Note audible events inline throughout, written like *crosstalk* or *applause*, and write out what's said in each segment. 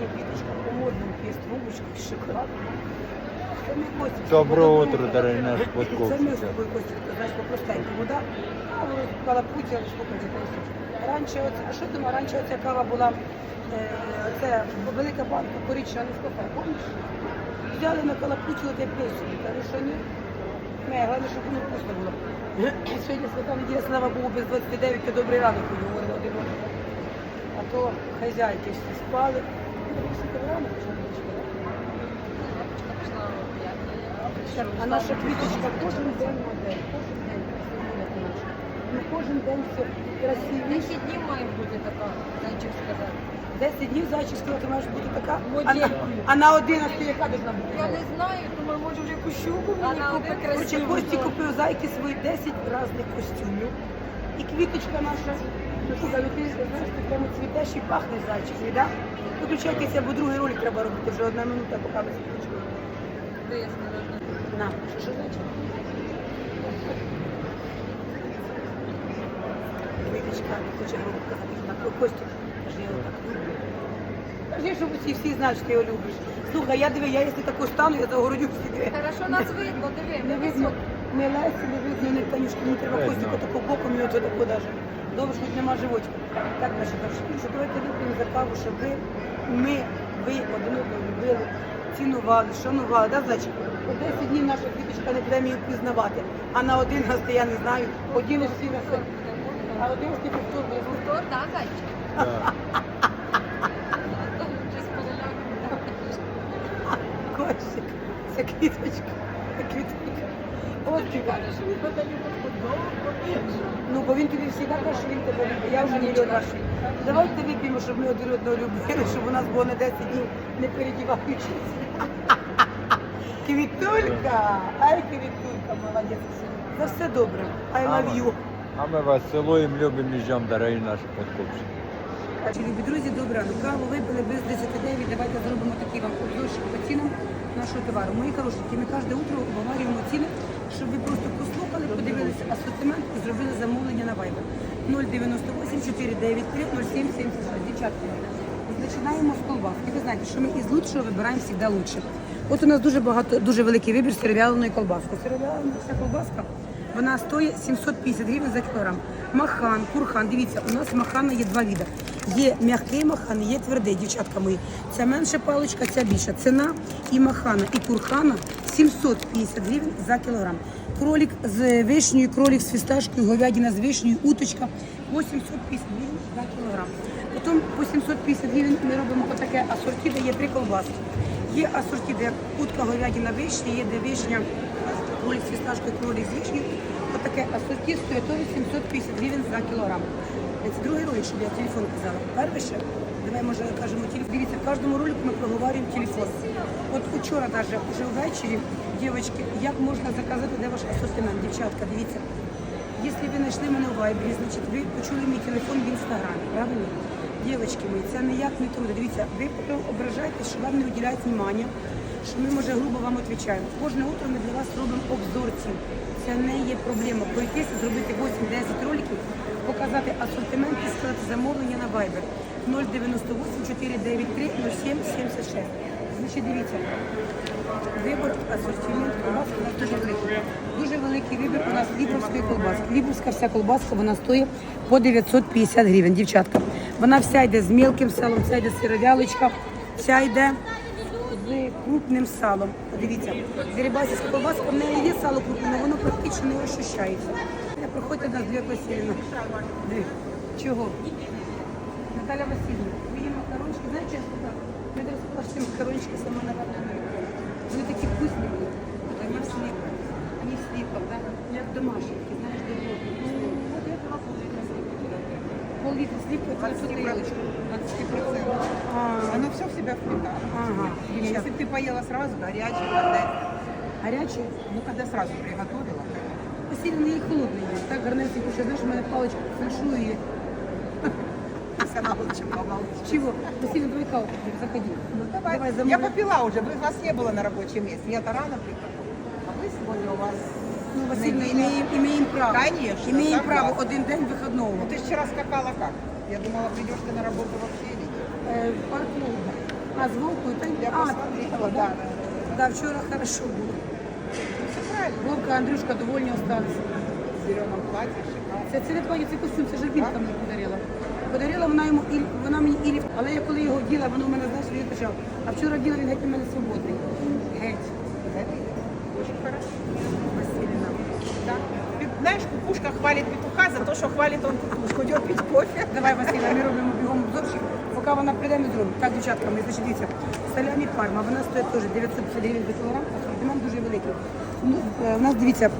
Ні, квіточка по-модному, є з трубочкою, з шоколадом. Це ми Костік. Доброе утро, дорогие наши Це ми з тобою, Костік, ти знаєш, по-простеньку. Вода, а воно калапуття, слухайте. Раніше, оце, а що ти думав, раніше оця кава була, е, оце велика банка коричнева не кафе, помніш? Взяли на калапуті оте песні, кажу, що ні. Не, головне, щоб воно вкусно було. Сьогодні свята неділя, слава Богу, без 29, то добрий ранок говорили один одному. А то хазяйки всі спали. Що. А наша квіточка кожен день модель, кожен день наша. Ну кожен день все красивіше. 10 днів має бути така, зайчик сказав. 10 днів зайчівського ти маєш бути така, а на, а на 11 яка должна бути? Я не знаю, думаю, може вже якусь щуку А мені один красиву. Кості купив зайки свої 10 різних костюмів. І квіточка наша, ну слухай, ну ти знаєш, ти прямо цвітеш і пахнеш зайчиками, да? Виключайтеся, бо другий ролик треба робити, вже одна минута, поки ми закінчимо. Вияснила. На, що зайчик? Квіточка не хоче грубо казати, на про Костю. Каже, я його так люблю. Кажи, щоб усі всі знають, що ти його любиш. Слухай, я диви, я якщо таку стану, я загородю всі диви. Хорошо нас видно, диви. Не видно, не Лесі, не видно, не Танюшки, мені треба Видно. Костіку таку боком і оце таку даже. Добре, що тут нема животика. Так, наші перші, що давайте вип'ємо за каву, щоб ви, ми, ви один одного любили, цінували, шанували, да, зайчик? По 10 днів наша квіточка не буде мені впізнавати, а на 11 я не знаю, один всі на все. А 11 повтор буде. Хто? Так, зайчик. Да. Вже з переляком. Костик, це квіточка, це квіточка. Ось ти кажеш. Ну, бо він тобі завжди каже, що він тебе любить. Я вже мільйон разів. Давайте вип'ємо, щоб ми один одного любили, щоб у нас було на 10 днів не передіваючись. *laughs* Квітулька! Ай, квітулька, молодець. За все добре. I love you. А мы вас целуем, любим и ждем, дорогие наши подкупщики. Любі друзі, добре ранок. Каву випили без 10 Давайте зробимо такий вам обзорчик по цінам нашого товару. Мої хорошенькі, ми кожне утро обговорюємо ціни, щоб ви просто послухали, подивилися асортимент і зробили замовлення на Viber. 098 493 0776. Дівчатки, починаємо з колбаски. Ви знаєте, що ми із лучшого вибираємо завжди лучше. От у нас дуже багато, дуже великий вибір сиров'яленої колбаски. Сиров'ялена колбаска вона стоїть 750 гривень за кілограм. Махан, курхан. Дивіться, у нас махана є два види. Є м'який махан, є твердий, дівчатка мої. Ця менша паличка, ця більша. Ціна і махана, і курхана 750 гривень за кілограм. Кролик з вишнею, кролик з фісташкою, говядина з вишнею, уточка 850 гривень за кілограм. Потім по 750 гривень ми робимо таке асорті, де є три колбаски. Є асорті, де утка, говядина, вишня, є де вишня, кролик з фісташкою, кролик з вишнею. Отаке асорті стоїть теж 750 гривень за кілограм. Це другий ролик, щоб я телефон казала. Перше, давай може кажемо телефон. Дивіться, в кожному ролику ми проговорюємо телефон. От учора навіть вже ввечері, дівчатки, як можна заказати, де ваш асортимент? Дівчатка, дивіться. Якщо ви знайшли мене у Вайбері, значить ви почули мій телефон в інстаграмі, правильно? Дівчатки мої, це ніяк не трудно. Дивіться, ви ображаєтесь, що вам не виділяють внимання, що ми, може, грубо вам відповідаємо. Кожне утро ми для вас робимо обзор цін. Це не є проблема. Пройтися, зробити 8-10 роликів, показати асортимент і сказати замовлення на Viber 098 493 07 76. Значить, дивіться, Вибор асортимент колбаски у нас дуже великий. Дуже великий вибір у нас лібровської колбаски. Лібровська вся колбаска вона стоїть по 950 гривень, дівчатка. Вона вся йде з мілким салом, вся йде сировялочка, вся йде з крупним салом. Подивіться, дерибасівська колбаска, в неї є сало крупне, воно практично не ощущається. Проходьте нас дві Васильівна. Чого? Наталя Васильівна, її макарончики, знаєте, я сказала? Ми зараз сказала, що макарончики сама наварена. Вони такі вкусні були. Вони в слівках. Вони в слівках, да? як домашні, знаєш, добротні Пол-літра слівки, це тут тарілочка. 20%. А, Оно все в себя впитает. Ага, Если дівчата. бы ты поела сразу, горячий, когда, Гарячі? ну, когда сразу приготовила, Васильівна її холодний є. Так гарненько, що знаєш, у мене паличка, фальшую її. *laughs* если она лучше помолчит. Чего? Василий, давай каву, заходи. Ну, давай. Давай, Я замовляй. попила уже, вы, вас не было на рабочем месте. Я-то рано приехала. А вы сегодня у вас... Ну, Васильівна, неділя. імеємо, імеємо право. Конечно, Імеємо согласна. право один день вихідного. Ну, ты вчера скакала как? Я думала, придешь ты на работу вообще или нет. Е, в парк А з Вовкою? Та... Я а, посмотрела, да. да, вчора хорошо було. Все правильно. Вовка, Андрюшка довольні осталися. В зеленом платье, шикарно. Це, це не твоє, це костюм, це Жербінка мені подарила. Подарила вона йому і вона мені і але я коли його вділа, воно в мене знаєш, він почав. А вчора вділа він геть у мене свободний. Геть. Очень хорошо. Василіна. Да. Знаешь, кукушка хвалит петуха за то, что хвалит он кукушку. Идет пить кофе. Давай, Василіна, ми робимо бігом обзорчик. Поки вона прийде, ми зробимо. Так, дівчатка, ми дивіться. Салямі парма, вона стоїть теж 950 гривень за кілограм, асортимент дуже великий. Ну, е, У нас дивіться,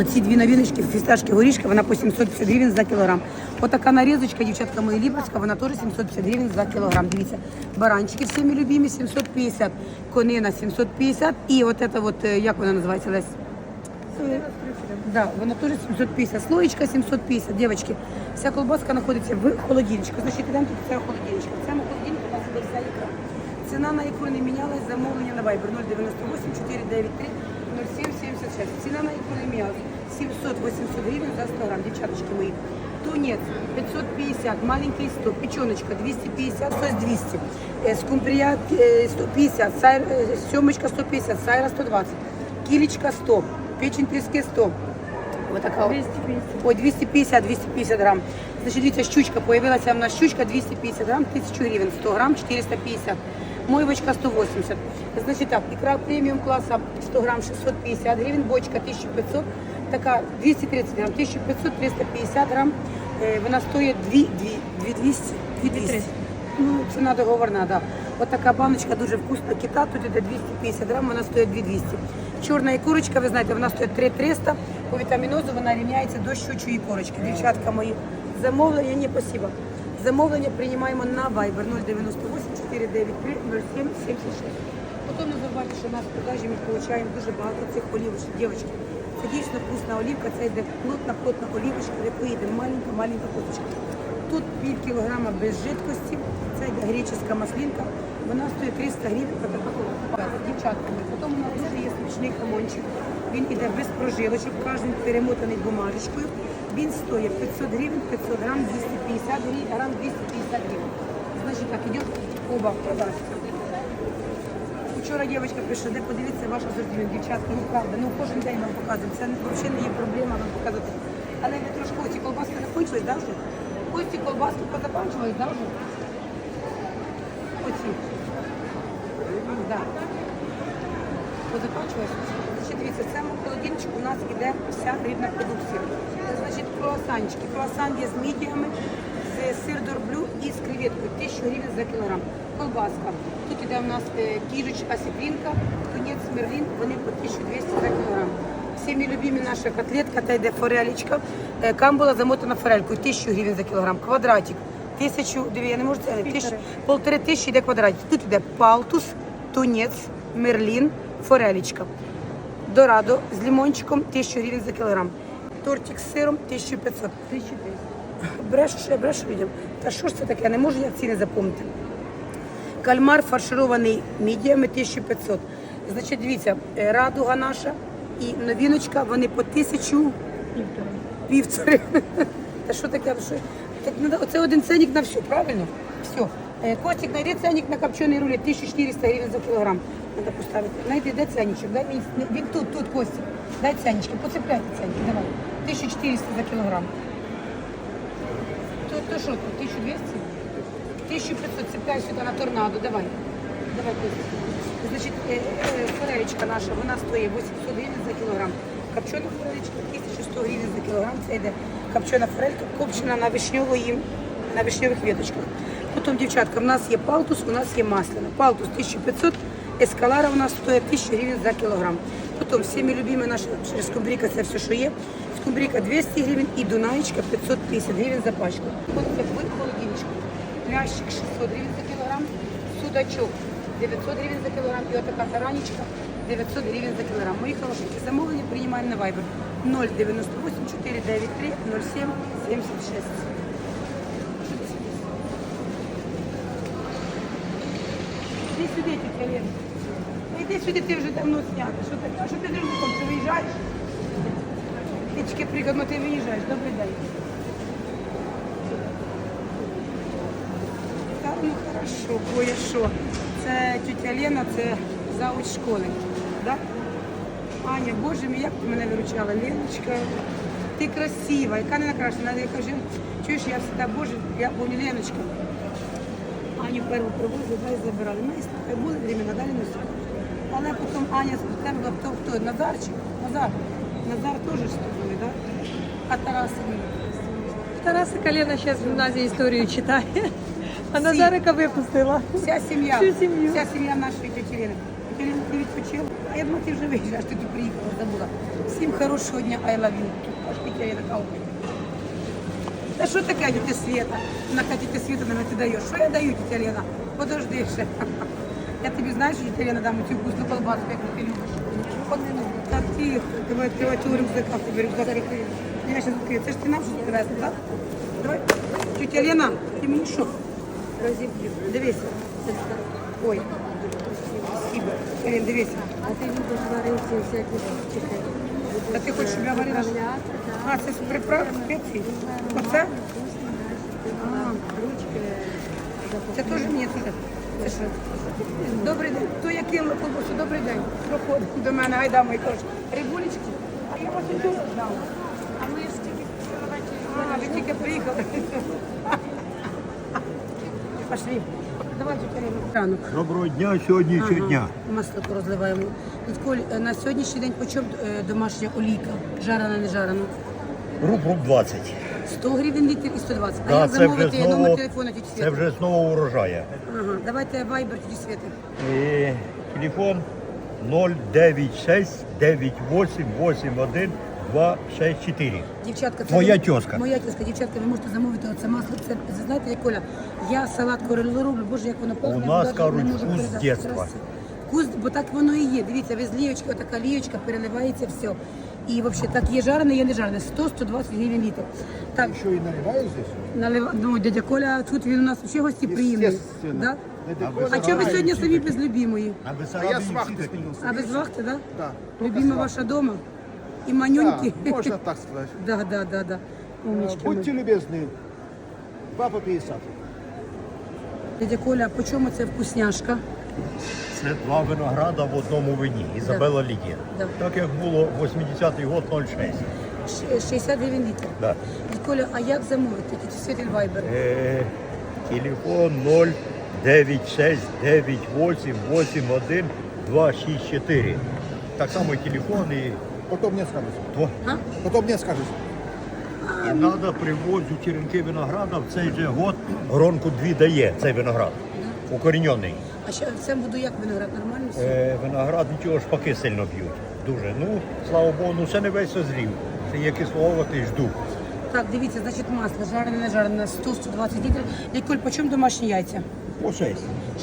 оці дві новиночки, фісташки, горішка, вона по 750 гривень за кілограм. Отака нарізочка, дівчатка моя ліберська, вона теж 750 гривень за кілограм. Дивіться, баранчики всіми любимі 750, конина 750 і от це от, е, як вона називається, Лесь? Е, Да, вона теж 750. Слоєчка 750, дівчатки. Вся колбаска знаходиться в холодильничку. Значить, йдемо тут це холодильничка. В цьому у нас іде вся ікра. Ціна на ікру не мінялась, замовлення на Viber 098 493 0776. Ціна на ікру не мінялась. 700-800 гривень за 100 грам, дівчаточки мої. Тунець 550, маленький 100, печеночка 250, соус 200, е, скумбрія е, 150, сайр, сьомочка 150, сайра 120, кілечка 100, печень трески 100. Вот така 250. Ой, 250, 250 грам. Значить, дивіться, щучка, появилася в нас щучка 250 грам, 1000 гривень, 100 грам, 450. Мойвочка 180. Значить так, ікра преміум класа 100 грам 650 гривень, бочка 1500, така 230 грам, 1500, 350 грам. Вона стоїть 2, 2, 2200, 2200. Ну, ціна договорна, да. От така баночка дуже вкусна, кита, тут іде 250 грам, вона стоїть 2200. Чорна ікорочка, ви знаєте, вона стоїть 3300, по вітамінозу вона рівняється до щучої ікорочки. Дівчатка мої, замовлення, ні, спасибо. Замовлення приймаємо на Viber 098 493 07 76. Потім не забувайте, що в нас в продажі ми отримуємо дуже багато цих олівочок. Дівчатки, це дійсно вкусна олівка, це йде плотна-плотна олівочка, в якої йде маленька-маленька косточка. Тут пів кілограма без жидкості, йде греческа маслинка, вона стоїть 300 гривень, така пакова. Дівчатками. Потім у нас дуже є смачний хамончик. Він іде без прожилочок, кожен перемотаний бумажечкою. Він стоїть 500 гривень, 500 грам, 250 гривень, грам 250 гривень. Значить так, йде оба продажі. Вчора дівчинка прийшла, де подивіться ваш асортимент, дівчатка, ну правда, ну кожен день вам показуємо. Це взагалі не є проблема вам показувати. Але ви трошки оці колбаски закінчились, да, вже? Ось ці колбаски позакінчились, да, вже? Оці. Да. Позакінчилось. Значить, дивіться, в цьому холодильничку у нас іде вся рибна продукція. Це значить круасанчики. Круасан є з мідіями, з сир дорблю і з креветкою. 1000 гривень за кілограм. Колбаска. Тут іде у нас е, кіжуч асітрінка, тунець мерлін, вони по 1200 за кілограм. Всіми любимі наша котлетка, та йде форелечка. Е, Камбула замотана форелькою, 1000 гривень за кілограм. Квадратик. Тисячу, я не можу це, тисяч, полтори тисячі йде квадратик. Тут йде палтус, тунець, мерлін, форелечка. Дорадо з лимончиком 1000 гривень за кілограм. Тортик з сиром 1500. 1300. Брешу, що я брешу людям. Та що ж це таке? Не можу я ціни запомнити. Кальмар фарширований мідіями 1500. Значить, дивіться, е, радуга наша і новіночка, вони по тисячу півтори. *laughs* Та що таке? Надо- оце один ценник на все, правильно? Все. Е, Костик, знайди ценник на копчений рулет, 1400 гривень за кілограм. Треба поставити. Знайди, де ценничок? Дай мені, він тут, тут, Костик. Дай ценнички, поцепляйте ценник, давай. 1400 за кілограм. То, то що тут, 1200? 1500 цепляй сюди на торнадо, давай. Давай, Костя. Значить, е, е, форелечка наша, вона стоїть 800 гривень за кілограм. Копчена форелечка 1100 гривень за кілограм. Це йде копчена форелька, копчена на вишньової, на вишньових веточках. Потім, дівчатка, в нас є палтус, у нас є масляна. Палтус 1500, ескалара у нас стоїть 1000 гривень за кілограм. Потім всіми любимі наші скумбріка, це все, що є. Скумбріка 200 гривень і дунаєчка 550 гривень за пачку. Ось в холодильничку. Лящик 600 гривень за кілограм, судачок 900 гривень за кілограм і отака таранечка 900 гривень за кілограм. Мої хорошенькі, замовлення приймаємо на Viber 098 493 07 76. Сюди, тітя Лена. Іди сюди, ти вже давно снята. Що ти, а що ти дружком, ти виїжджаєш? Ти тільки прикладно, ти виїжджаєш. Добрий день. Так, ну хорошо, боє що. Це тетя Лена, це зауч школи. Да? Аня, боже мій, як ти мене виручала, Леночка. Ти красива, яка не накрашена. Я кажу, чуєш, я всегда, боже, я помню Леночка. Аню першу привозили, дай забирали. І були времена, далі не все. Але потім Аня спустила, хто, хто, Назарчик, Назар. Назар теж ж тобою, так? А Тарас ні. Тараса Калена зараз в гімназії історію читає. А Назарика випустила. Вся сім'я. Всю сім'ю. Вся сім'я нашої тіті Лени. Тетя Лена? А я думаю, ти вже виїжджаєш, ти тут приїхала, забула. Всім хорошого дня, I love you. Аж тетя Лена кавкає. Та що таке, тетя Света? На тетя Света нам ти даєш. Що я даю, тетя Лена? Подожди ще. *laughs* Я тобі знаю, що тетя Лена дам цю вкусну колбаску, яку ти любиш. От, Так тихо, давай відкривай цього рюкзака, тобі рюкзак відкрию. Я зараз відкрию. Це ж ти нам щось привезла, так? Давай. Тетя Лена, ти мені що? Розіб'ю. Дивися. Ой. Спасибо. Лен, дивися. А ти любиш варити всякі чекай. А ти хочеш, щоб я варила? А, це з приправ спеції. Оце? Це теж мені. Це що? Добрий день. То я кинула колбасу. Добрий день. Проходить до мене. Айда, мої кажуть. Рибулечки. А я вас і тут. А ми ж тільки вчора. А, ви тільки приїхали. Пошли. Ранок. Доброго дня сьогоднішнього дня. Масло розливаємо. Відколь, е, на сьогоднішній день почем е, домашня олійка? Жарена, не жарена? Руб-руб 20. 100 гривень літр і 120. А як це замовити вже номер знову, телефону тіті це вже з нового урожаю. Ага, давайте вайбер тіті Світи. І телефон 096 98 81 264. Дівчатка, це Моя ви- тьоска. Моя тьоска, дівчатка, ви можете замовити оце масло. Це ви знаєте, як Коля, я салат королю роблю, боже, як воно пахне. У нас, навіть кажуть, можу вкус передати. дєтства. Красиво. Вкус, бо так воно і є. Дивіться, ви з лієчки, отака лієчка, переливається все. І взагалі так є жарене, є не жарене. 100-120 гривень літр. Так, Еще и наливаю здесь? налив... ну, дядя Коля, тут він у нас взагалі гості приємний. Естественно. Да? Это А чого ви сьогодні самі без любимої? А ви А я с вахты. А ви з вахти, да? Да. Любима ваша дома? І манюньки? Да, можно так сказать. *laughs* Да, да, да, да. Умнички Будьте ми. любезны. 2 по 50. Дядя Коля, по чому це вкусняшка? Це два винограда в одному вині. Ізабела Лідія. Да. Так як було 80-й год 06. Ш- 60 гривень літр. Да. Дядя Коля, а як замовити? Світель вайбер. Е, телефон 096 98 81 264. Так само і телефон і, Потом мне скажете. то, А? Потом мне скажете. і треба привозити черенки винограда в цей же год гронку дві дає цей виноград. Укорінений. А ще це буду як виноград нормально все? Е, виноград нічого шпаки сильно б'ють. Дуже. Ну, слава Богу, ну ще не весь созрів. Ще є кисловатий, жду. Так, дивіться, значить масло, жарене, не жарене, 100-120 літрів. Дядя Коль, по чому домашні яйця? По 6.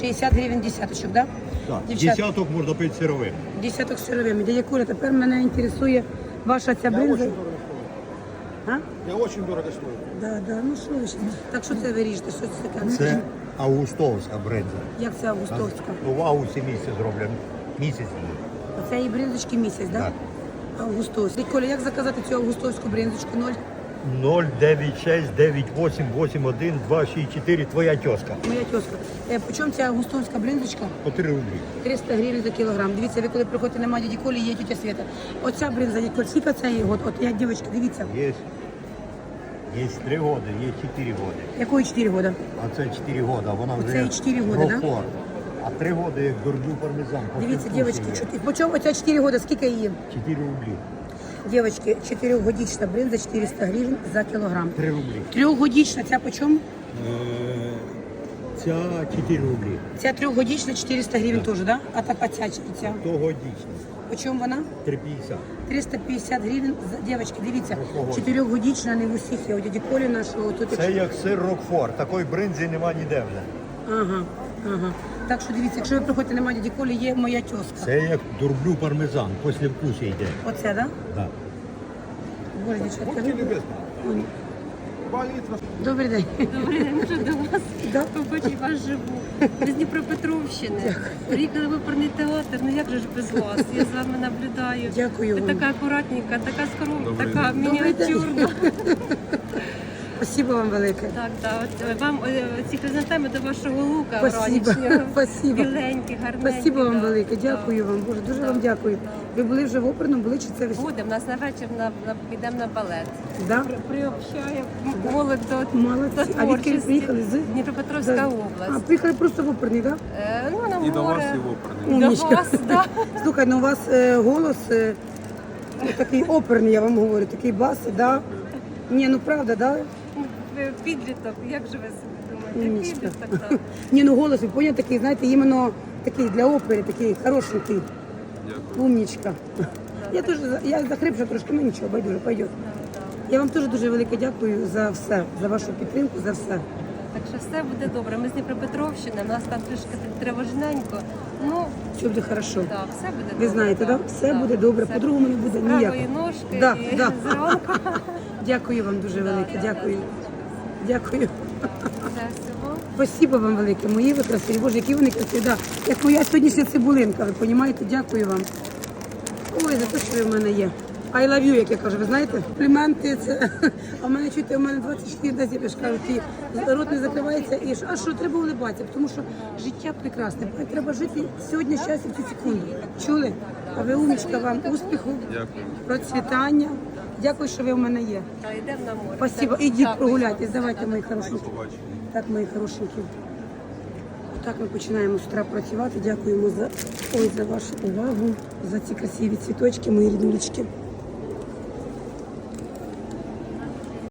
60 гривень десяточок, да? Так. Дівчат, Десяток можна пити сировим. десяток сировими. Дядя Коля, тепер мене інтересує ваша ця Я бринза. очень дорого стою. А? Я очень дорого стою. Да, да, ну що ви ще? Так що це ви ріжете? Що це таке? Це августовська бринза. Як це августовська? Ну, в августі місяць зроблено. Місяць її. Оце і бринзочки місяць, так? Да? Так. Августовська. Коля, як заказати цю августовську бринзочку? Ноль? 096 98 81 264 твоя тезка. Моя тезка. Е, по чому ця августовська бринзочка? По 3 рублі. 300 гривень за кілограм. Дивіться, ви коли приходите на дяді Колі, є тетя Свята. Оця бринза, Коль, скільки це є год? От я, дівчатка, дивіться. Є, є 3 роки, є 4 роки. Якої 4 года? А це 4 роки, вона вже Оце і 4 года, да? А 3 роки як дорблю пармезан. Дивіться, дівчатки, є. чотири- по чому оця 4 года, скільки її? 4 рублі. Дівчатки, 4-годічна бринза 400 гривень за кілограм. 3 рублі. Трьохгодічна, ця по чому? Е, Ця 4 рублі. Ця трьохгодічна 400 гривень теж, да? А так, а ця, ця? Тогодічна. По чому вона? 3,50. 350 гривень за дівчатки, дивіться, Ого. чотирьохгодічна, не в усіх є. У дяді Колі нашого тут. Це як сир Рокфор. Такої бринзи нема ніде вже. Ага, ага. Так що дивіться, якщо ви приходите на дяді Колі, є моя тьоска. Це як дурблю пармезан, після вкусу йде. Оце, да? Да. Боже, дівчатка. Будьте ви- Ой, Добрий день. Добрий день, вже до вас. Да? Побачить вас живу. З Дніпропетровщини. Приїхали в оперний театр. Ну як же ж без вас? Я з вами наблюдаю. Дякую Ви вам. така акуратненька, така скромна, така Добрий день. мініатюрна. *laughs* Спасибо вам велике. Так, так. От е, вам е, ці хризантеми до вашого лука Спасибо, *laughs* спасибо. Біленькі, гарненькі. Спасибо вам да. велике, дякую вам. Боже, дуже вам дякую. Ви були вже в оперному, були чи це ви? Буде, в нас на вечір на, на, підемо на балет. Да? При, приобщає м- молодь до, Молодці. до А звідки ви приїхали? З? Дніпропетровська Да. область. А, приїхали просто в оперний, так? Е, ну, нам І до вас, і в оперний. До вас, да. *laughs* Слухай, ну у вас е, голос е, такий оперний, я вам говорю, такий бас, да? Ні, ну правда, да? Ви Підліток, як же ви собі думаєте? Умнічка. Підліток, так. *laughs* Ні, ну голос, ви поняли, такий, знаєте, іменно такий для опери, такий хороший хорошенький. Умнічка. *laughs* Я теж за- я захрипша трошки, ну нічого, байдуже, пойдет. Я вам теж дуже велике дякую за все, за вашу підтримку, за все. Так що все буде добре. Ми з Дніпропетровщини, у нас там трішки тривожненько. Ну, Все буде хорошо. так, все буде Ви знаєте, да? Все буде добре, Все по-другому не буде З ніяк. правої ножки Да, і да. зранку. *laughs* Дякую вам дуже велике, дякую. Дякую. Всього. Спасибо вам велике, мої ви красиві. Боже, які вони красиві. Да. Як моя сьогоднішня цибулинка, ви розумієте? Дякую вам. Ой, за те, що ви в мене є. I love you, як я кажу, ви знаєте? Компліменти це. А в мене чуєте, у мене 24 разів, я ж кажу, ті, рот не закривається. І що, а що, треба улибатися, тому що життя прекрасне. Треба жити сьогодні, щастя, в цю секунду. Чули? А ви умнічка, вам успіху, процвітання. Дякую, що ви в мене є. Та йдемо на море. Спасибо. Ідіть прогуляйте. прогуляйтесь. Давайте, мої хорошенькі. Так, мої хорошенькі. Так ми починаємо з утра працювати. Дякуємо за ой за вашу увагу, за ці красиві цвіточки, мої ріднулечки.